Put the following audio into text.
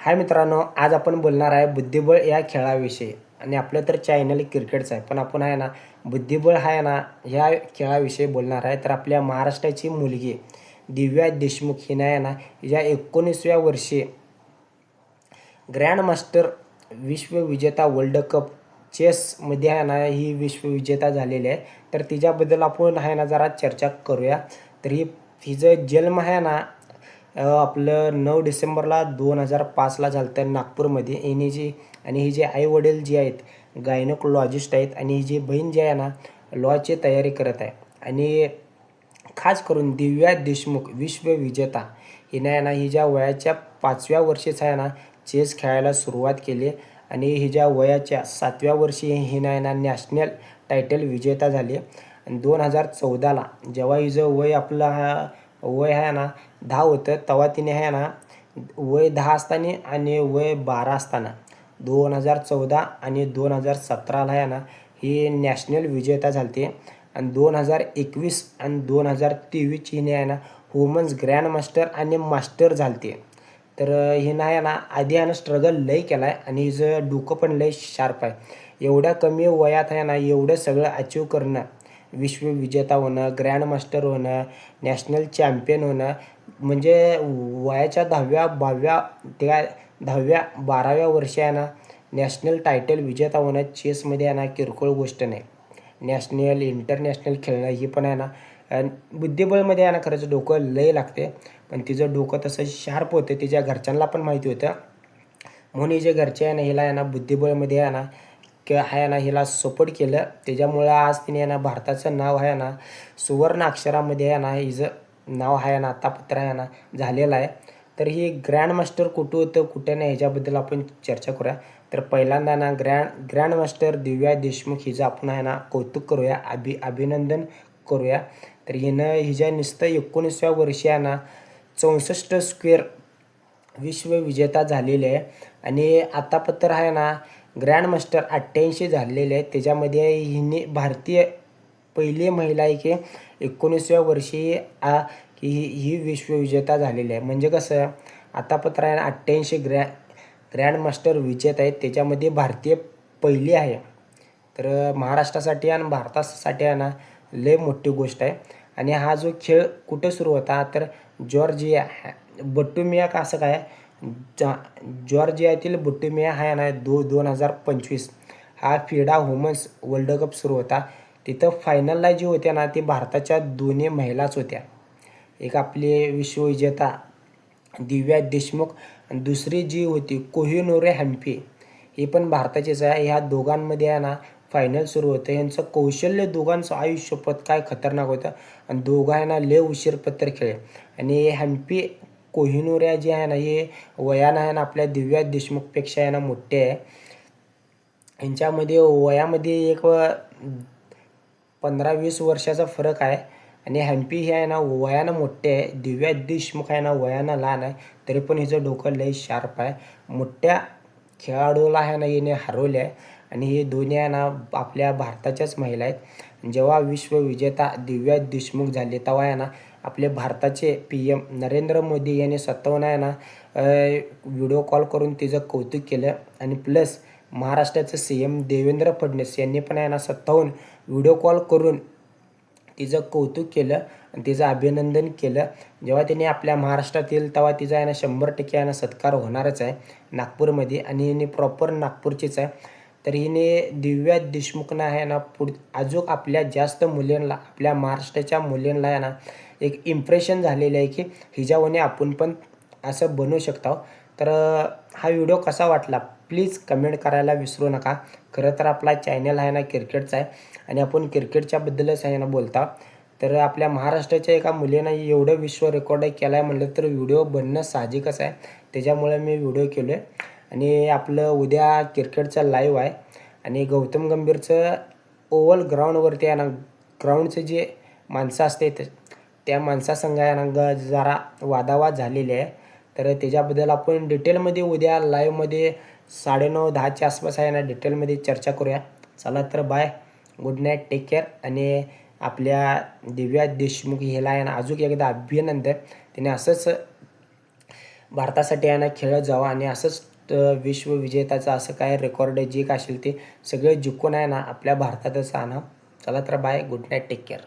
हाय मित्रांनो आज आपण बोलणार आहे बुद्धिबळ या खेळाविषयी. आणि आपलं तर चॅनल क्रिकेटचं आहे पण आपण आहे ना बुद्धिबळ हा आहे ना ह्या खेळाविषयी बोलणार आहे. तर आपल्या महाराष्ट्राची मुलगी दिव्या देशमुख हिने आहे ना या एकोणीसव्या वर्षी ग्रँडमास्टर विश्वविजेता वर्ल्ड कप चेसमध्ये आहे ना ही विश्वविजेता झालेली आहे. तर तिच्याबद्दल आपण आहे ना जरा चर्चा करूया. तर ही हिचं जन्म आहे ना आपलं नऊ डिसेंबरला दोन हजार पाचला झालं तर नागपूरमध्ये. हिने जी आणि ही जे आई वडील जे आहेत गायनोकोलॉजिस्ट आहेत आणि ही जी बहीण जी आहे ना लॉची तयारी करत आहे. आणि खास करून दिव्या देशमुख विश्वविजेता हिने आहे ना हिच्या वयाच्या पाचव्या वर्षीच आहे ना चेस खेळायला सुरुवात केली आणि हिच्या वयाच्या सातव्या वर्षी हिने आहे ना नॅशनल टायटल विजेता झाली. आणि दोन हजार चौदाला जेव्हा हिचं वय आपलं हा वय आहे ना दहा होतं तेव्हा तिने आहे ना वय दहा असताना आणि वय बारा असताना दोन हजार चौदा आणि दोन हजार सतराला आहे ना ही नॅशनल विजेता झालते. आणि दोन हजार एकवीस आणि दोन हजार तेवीसची हिने आहे ना वुमन्स ग्रँड मास्टर आणि मास्टर झालते. तर हिनं आहे ना आधी आहे ना स्ट्रगल लय केला आहे आणि हिचं डोकं पण लय शार्प आहे. एवढ्या कमी वयात आहे ना एवढं सगळं अचीव करणं विश्वविजेता होणं ग्रँडमास्टर होणं नॅशनल चॅम्पियन होणं म्हणजे वयाच्या दहाव्या बाव्या त्या दहाव्या बाराव्या वर्षी आहे ना नॅशनल टायटल विजेता होणं चेसमध्ये आहे ना किरकोळ गोष्ट नाही. नॅशनल इंटरनॅशनल खेळणं ही पण आहे ना बुद्धिबळमध्ये आहे ना खरंच डोकं लय लागते. पण तिचं डोकं तसं शार्प होतं तिच्या घरच्यांना पण माहिती होतं. म्हणून हिचे घरचे आहे ना हिला आहे ना बुद्धिबळमध्ये आहे ना किंवा आहे ना हिला सपोर्ट केलं. त्याच्यामुळं आज तिने आहे ना भारताचं नाव आहे ना सुवर्ण अक्षरामध्ये आहे ना हिचं नाव आहे ना आतापत्र आहे ना झालेलं आहे. तर ही ग्रँड मास्टर कुठं होतं कुठं नाही ह्याच्याबद्दल आपण चर्चा करूया. तर पहिल्यांदा ना grand grand master Divya Deshmukh हिचं आपण आहे ना कौतुक करूया अभि अभिनंदन करूया. तर हिनं हिच्या नुसतं एकोणीसव्या वर्षी आहे ना चौसष्ट स्क्वेअर विश्वविजेता झालेले आहे. आणि आतापत्र आहे ना ग्रँड मास्टर अठ्ठ्याऐंशी झालेले आहेत. त्याच्यामध्ये हिने भारतीय पहिली महिला आहे की एकोणीसव्या वर्षी आ की ही ही विश्वविजेता झालेली आहे. म्हणजे कसं आता पत्र आहे ना अठ्ठ्याऐंशी ग्रॅ ग्रँड मास्टर विजेत आहेत. त्याच्यामध्ये भारतीय पहिली आहे. तर महाराष्ट्रासाठी आणि भारतासाठी आहे ना लय मोठी गोष्ट आहे. आणि हा जो खेळ कुठं सुरू होता तर जॉर्जिया बटुमिया का असं काय जा जॉर्जियातील बटुमिया हा आहे ना दो दोन हजार पंचवीस. हा फिडा वुमन्स वर्ल्ड कप सुरू होता. तिथं फायनलला जी होत्या ना ती भारताच्या दोन्ही महिलाच होत्या. एक आपली विश्वविजेता दिव्या देशमुख आणि दुसरी जी होती कोहिनोरे हम्पी ही पण भारताचीच आहे. ह्या दोघांमध्ये आहे ना फायनल सुरू होतं. यांचं कौशल्य दोघांचं आयुष्यपद काय खतरनाक होतं. आणि दोघं आहे ना लय उशीर पत्र खेळ आणि हम्पी कोहिनोऱ्या जे आहे ना हे वयानं आहे ना आपल्या दिव्या देशमुखपेक्षा आहे ना मोठे आहे. यांच्यामध्ये वयामध्ये एक पंधरा वीस वर्षाचा फरक आहे. आणि हॅम्पी हे आहे ना वयानं मोठे आहे. दिव्या देशमुख आहे ना वयानं लहान आहे. तरी पण हिचं डोकं लई शार्प आहे. मोठ्या खेळाडूला आहे ना हिने हरवले आहे आणि हे दोन्ही आहे ना आपल्या भारताच्याच महिला आहेत. जेव्हा विश्वविजेता दिव्या देशमुख झाले तेव्हा आहे ना आपले भारताचे पी एम नरेंद्र मोदी यांनी स्वतःहून व्हिडिओ कॉल करून तिचं कौतुक केलं. आणि प्लस महाराष्ट्राचं सी एम देवेंद्र फडणवीस यांनी पण यांना सत्तावन्न व्हिडिओ कॉल करून तिचं कौतुक केलं आणि तिचं अभिनंदन केलं. जेव्हा तिने आपल्या महाराष्ट्रात येईल तेव्हा तिचा यांना ना शंभर टक्के यांना सत्कार होणारच आहे नागपूरमध्ये. आणि यांनी प्रॉपर नागपूरचीच आहे. तर हिने दिव्या देशमुखनं आहे ना पुढ अजून आपल्या जास्त मुलींना आपल्या महाराष्ट्राच्या मुलींना आहे ना एक इम्प्रेशन झालेलं आहे की हिच्यावने आपण पण असं बनवू शकतो. तर हा व्हिडिओ कसा वाटला? प्लीज कमेंट करायला विसरू नका. खरं तर आपला चॅनल आहे ना क्रिकेटचा आहे. आणि आपण क्रिकेटच्याबद्दलच आहे ना बोलता. तर आपल्या महाराष्ट्राच्या एका मुलीनं एवढं विश्व रेकॉर्ड केला आहे म्हटलं तर व्हिडिओ बनणं साहजिकच आहे. त्याच्यामुळे मी व्हिडिओ केलो आहे आणि आपलं उद्या क्रिकेटचं लाईव्ह आहे. आणि गौतम गंभीरचं ओव्हल ग्राउंडवरती आहे ना ग्राउंडचं जे माणसं असते त्या माणसासंग आहे ना ग जरा वादावाद झालेले आहे. तर त्याच्याबद्दल आपण डिटेलमध्ये उद्या लाईव्हमध्ये साडेनऊ दहाच्या आसपास आहे ना डिटेलमध्ये चर्चा करूया. चला तर bye good night take care आणि आपल्या दिव्या देशमुख ह्याला आहे ना अजून एकदा अभिनंदन. तिने असंच भारतासाठी आहे ना खेळत जावं आणि असंच विश्वविजेताचं असं काय रेकॉर्ड जे काय असेल ते सगळे जिंकून आहे ना आपल्या भारतातच आणा चला तर bye good night take care